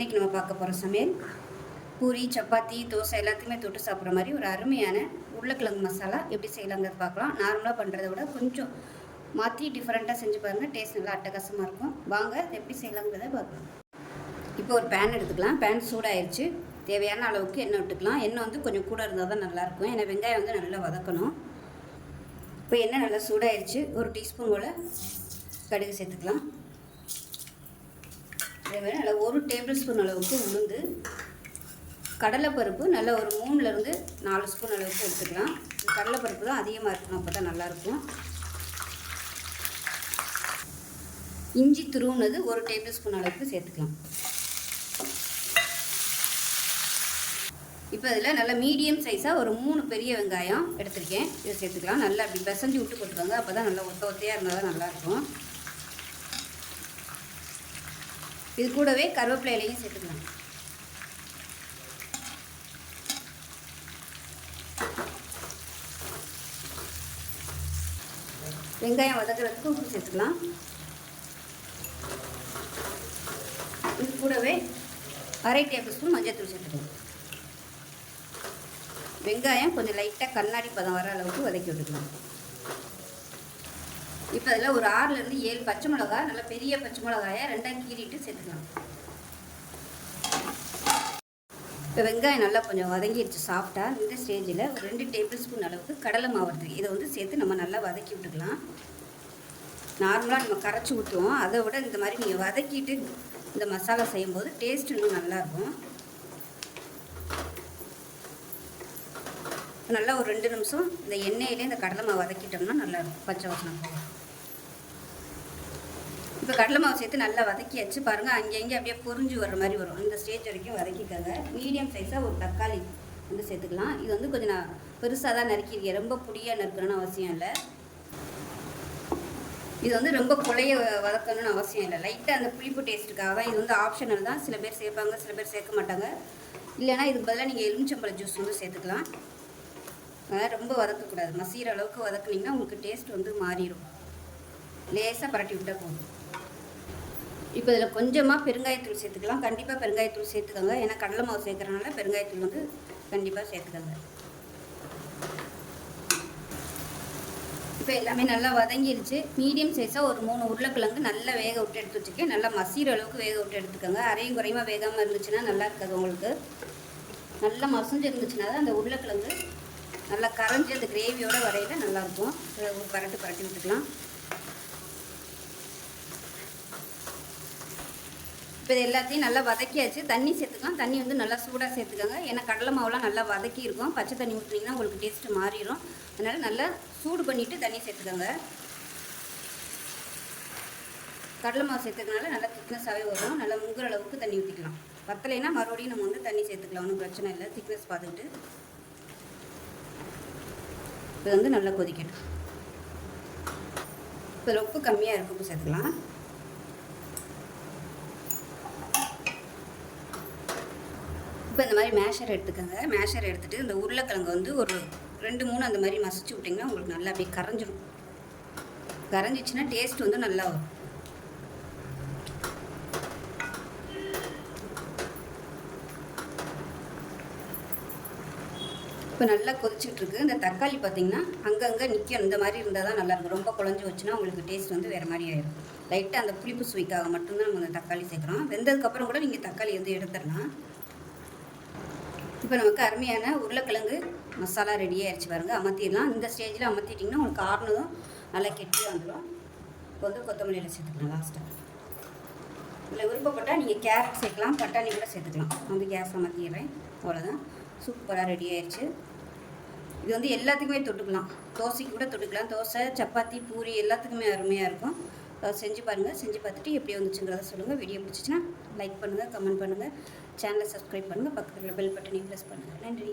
இன்றைக்கி நம்ம பார்க்க போகிற சமையல். பூரி சப்பாத்தி தோசை எல்லாத்தையுமே தொட்டு சாப்பிட்ற மாதிரி ஒரு அருமையான உருளைக்கிழங்கு மசாலா எப்படி செய்யலாங்கிறது பார்க்கலாம். நார்மலாக பண்ணுறத விட கொஞ்சம் மாற்றி டிஃப்ரெண்ட்டாக செஞ்சு பாருங்கள் டேஸ்ட் நல்லா அட்டகாசமாக இருக்கும். வாங்க இது எப்படி செய்யலாங்கிறத பார்க்கலாம். இப்போ ஒரு பேன் எடுத்துக்கலாம். பேன் சூடாயிருச்சு. தேவையான அளவுக்கு எண்ணெய் விட்டுக்கலாம். எண்ணெய் வந்து கொஞ்சம் கூட இருந்தால் தான் நல்லாயிருக்கும் ஏன்னா வெங்காயம் வந்து நல்லா வதக்கணும். இப்போ எண்ணெய் நல்லா சூடாயிருச்சு. ஒரு டீஸ்பூன் போல் கடுகு சேர்த்துக்கலாம். அதே மாதிரி நல்லா ஒரு டேபிள் ஸ்பூன் அளவுக்கு உளுந்து கடலைப்பருப்பு நல்லா ஒரு மூணுலேருந்து நாலு ஸ்பூன் அளவுக்கு எடுத்துக்கலாம். கடலைப்பருப்பு தான் அதிகமாக இருக்கணும் அப்போ தான் நல்லாயிருக்கும். இஞ்சி துருவுனது ஒரு டேபிள் ஸ்பூன் அளவுக்கு சேர்த்துக்கலாம். இப்போ இதில் நல்லா மீடியம் சைஸாக ஒரு மூணு பெரிய வெங்காயம் எடுத்திருக்கேன். இதை சேர்த்துக்கலாம். நல்லா அப்படி பிசைஞ்சு விட்டு போட்டுக்கோங்க அப்போ தான் நல்லா ஒத்த ஒத்தையாக இருந்தால் தான் நல்லாயிருக்கும். இது கூடவே கருவேப்பிலை இலையும் சேர்த்துக்கலாம். வெங்காயம் வதக்குறதுக்கு உப்பு சேர்த்துக்கலாம். இது கூடவே அரை டேபிள் ஸ்பூன் மஞ்சள் சேர்த்துக்கலாம். வெங்காயம் கொஞ்சம் லைட்டாக கண்ணாடி பதம் வர அளவுக்கு வதக்கி விட்டுக்கலாம். இப்போ அதில் ஒரு ஆறுலேருந்து ஏழு பச்சை மிளகா நல்லா பெரிய பச்சை மிளகாயை ரெண்டாக கீறிட்டு சேர்த்துக்கலாம். இப்போ வெங்காயம் நல்லா கொஞ்சம் வதங்கிடுச்சு சாஃப்டாக இந்த ஸ்டேஜில் ஒரு ரெண்டு டேபிள் ஸ்பூன் அளவுக்கு கடலை மாவு இதை வந்து சேர்த்து நம்ம நல்லா வதக்கி விட்டுக்கலாம். நார்மலாக நம்ம கரைச்சி ஊற்றுவோம் அதை விட இந்த மாதிரி நீங்கள் வதக்கிட்டு இந்த மசாலா செய்யும்போது டேஸ்ட் இன்னும் நல்லாயிருக்கும் நல்லா ஒரு ரெண்டு நிமிஷம் இந்த எண்ணெயிலே இந்த கடலை மாவு வதக்கிட்டோம்னா நல்லாயிருக்கும். பச்சை வசனம் இப்போ கடலை மாவு சேர்த்து நல்லா வதக்கியாச்சு. பாருங்கள் அங்கங்கே அப்படியே பொறிஞ்சு வர்ற மாதிரி வரும். இந்த ஸ்டேஜ் வரைக்கும் வதக்கிக்கோங்க. மீடியம் சைஸாக ஒரு தக்காளி வந்து சேர்த்துக்கலாம். இது வந்து கொஞ்சம் நான் பெருசாக தான் நறுக்கிருக்கேன் ரொம்ப புடியாக நறுக்கணும்னு அவசியம் இல்லை. இது வந்து ரொம்ப குழைய வதக்கணும்னு அவசியம் இல்லை. லைட்டாக அந்த புளிப்பு டேஸ்ட்டுக்காக தான். இது வந்து ஆப்ஷனல் தான். சில பேர் சேர்ப்பாங்க சில பேர் சேர்க்க மாட்டாங்க. இல்லைனா இதுக்கு பதிலாக நீங்கள் எலுமிச்சம்பழ ஜூஸ் வந்து சேர்த்துக்கலாம். ரொம்ப வதக்கக்கூடாது. மசீர அளவுக்கு வதக்குனிங்கன்னா உங்களுக்கு டேஸ்ட் வந்து மாறிடும். லேசாக பரட்டி விட்டால் போதும். இப்போ இதில் கொஞ்சமாக பெருங்காயத்தூள் சேர்த்துக்கலாம். கண்டிப்பாக பெருங்காயத்தூள் சேர்த்துக்கோங்க. ஏன்னா கடலை மாவு சேர்க்குறனால பெருங்காயத்தூள் வந்து கண்டிப்பாக சேர்த்துக்கோங்க. இப்போ எல்லாமே நல்லா வதங்கிருச்சு. மீடியம் சைஸாக ஒரு மூணு உருளைக்கிழங்கு நல்லா வேக விட்டு எடுத்து வச்சுக்கேன் நல்லா மசீர அளவுக்கு வேக விட்டு எடுத்துக்கோங்க. அரையும் குறையுமா வேகாமல் இருந்துச்சுன்னா நல்லா இருக்காது உங்களுக்கு. நல்லா மசஞ்சு இருந்துச்சுன்னா தான் அந்த உருளைக்கிழங்கு நல்லா கரைஞ்சி அந்த கிரேவியோட வரையில் நல்லாயிருக்கும் ஒரு பரட்டு பரட்டி விட்டுக்கலாம். இப்போ இது எல்லாத்தையும் நல்லா வதக்கியாச்சு. தண்ணி சேர்த்துக்கலாம். தண்ணி வந்து நல்லா சூடாக சேர்த்துக்கோங்க. ஏன்னா கடலை மாவுலாம் நல்லா வதக்கி இருக்கும். பச்சை தண்ணி ஊற்றினீங்கன்னா உங்களுக்கு டேஸ்ட்டு மாறிடும் அதனால் நல்லா சூடு பண்ணிவிட்டு தண்ணி சேர்த்துக்கோங்க. கடலை மாவு சேர்த்துக்கனால நல்லா திக்னஸாகவே வரும். நல்லா முங்குற அளவுக்கு தண்ணி ஊற்றிக்கலாம் பத்தலைன்னா மறுபடியும் நம்ம வந்து தண்ணி சேர்த்துக்கலாம். ஒன்றும் பிரச்சனை இல்லை. திக்னஸ் பார்த்துக்கிட்டு. இது வந்து நல்லா கொதிக்கணும் இப்போ உப்பு கம்மியாக இருக்கும் சேர்த்துக்கலாம். இப்போ இந்த மாதிரி மேஷர் எடுத்துக்கோங்க. மேஷர் எடுத்துகிட்டு இந்த உருளைக்கிழங்கு வந்து ஒரு ரெண்டு மூணு அந்த மாதிரி மசிச்சு விட்டிங்கன்னா உங்களுக்கு நல்லா அப்படியே கரைஞ்சிரும். கரைஞ்சிச்சின்னா டேஸ்ட் வந்து நல்லா வரும். இப்போ நல்லா கொதிச்சுட்ருக்கு இந்த தக்காளி பார்த்திங்கன்னா அங்கங்கே நிற்கும் இந்த மாதிரி இருந்தால் தான் நல்லாயிருக்கும் ரொம்ப குழஞ்சி வச்சுன்னா உங்களுக்கு டேஸ்ட் வந்து வேறு மாதிரி ஆயிடும் லைட்டாக அந்த புளிப்பு சுவைக்காக மட்டும்தான் நம்ம அந்த தக்காளி சேர்க்குறோம். வெந்ததுக்கப்புறம் கூட நீங்கள் தக்காளி வந்து எடுத்துடலாம். இப்போ நமக்கு அருமையான உருளைக்கிழங்கு மசாலா ரெடியாகிடுச்சு பாருங்கள் அமர்த்திடலாம். இந்த ஸ்டேஜில் அமர்த்திட்டிங்கன்னா உங்களுக்கு ஆறுனதும் நல்லா கெட்டி வந்துடும் இப்போ வந்து கொத்தமல்லியில் சேர்த்துக்கலாம் லாஸ்ட்டாக இதில் விருப்பப்பட்டால் நீங்கள் கேரட் சேர்க்கலாம். பட்டாணி கூட சேர்த்துக்கலாம். வந்து கேஸ் அமர்த்திடுறேன். அவ்வளோதான் சூப்பராக ரெடி ஆயிடுச்சு இது வந்து எல்லாத்துக்குமே தொட்டுக்கலாம். தோசைக்கு கூட தொட்டுக்கலாம். தோசை சப்பாத்தி பூரி எல்லாத்துக்குமே அருமையாக இருக்கும். செஞ்சு பாருங்கள் செஞ்சு பார்த்துட்டு எப்படி வந்துச்சுங்கிறத சொல்லுங்கள் வீடியோ பிடிச்சிச்சின்னா லைக் பண்ணுங்கள் கமெண்ட் பண்ணுங்கள் சேனலை சப்ஸ்கிரைப் பண்ணுங்கள் பக்கத்தில் பெல் பட்டனையும் ப்ரெஸ் பண்ணுங்கள் நன்றி.